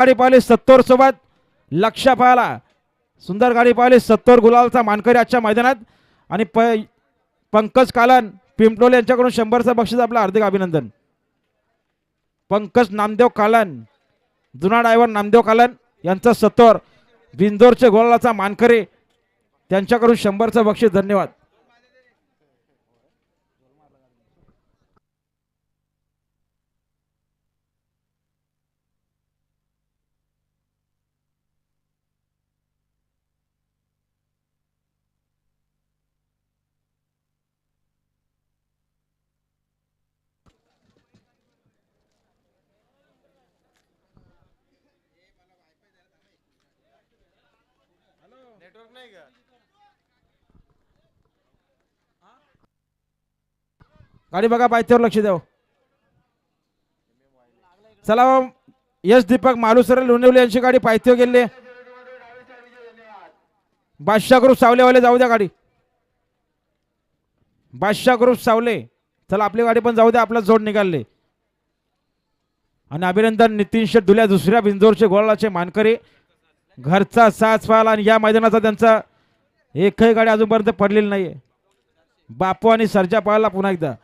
गाडी पाहिली सत्तर सोबत. लक्ष पाहिला सुंदर गाडी पाहिली सत्तर गुलालचा मानकरी आजच्या मैदानात. आणि प पंकज कालन पिंपलोले यांच्याकडून शंभरचं बक्षीस आपलं हार्दिक अभिनंदन. पंकज नामदेव कालन जुना ड्रायव्हर नामदेव कालन यांचा सत्तर बिंदोरचे गोलाचा मानकरी त्यांच्याकडून शंभरचं बक्षीस धन्यवाद. गाडी बघा पायथ्यावर लक्ष द्यावं. चला हो, यश दीपक मालुसर लोणिवले यांची गाडी पायथ्यावर गेले. बादशाह ग्रुप सावलेवाले जाऊ द्या गाडी. बादशाह ग्रुप सावले. चला आपली गाडी पण जाऊ द्या आपला जोड निघाले. आणि अभिनंदन नितीन शेठ धुल्या दुसऱ्या बिंजोरचे गोळाचे मानकरी. घरचा साथ पाहिला आणि या मैदानाचा त्यांचा एकही गाडी अजूनपर्यंत पडलेली नाहीये. बापू आणि सरजा पाहायला पुन्हा एकदा.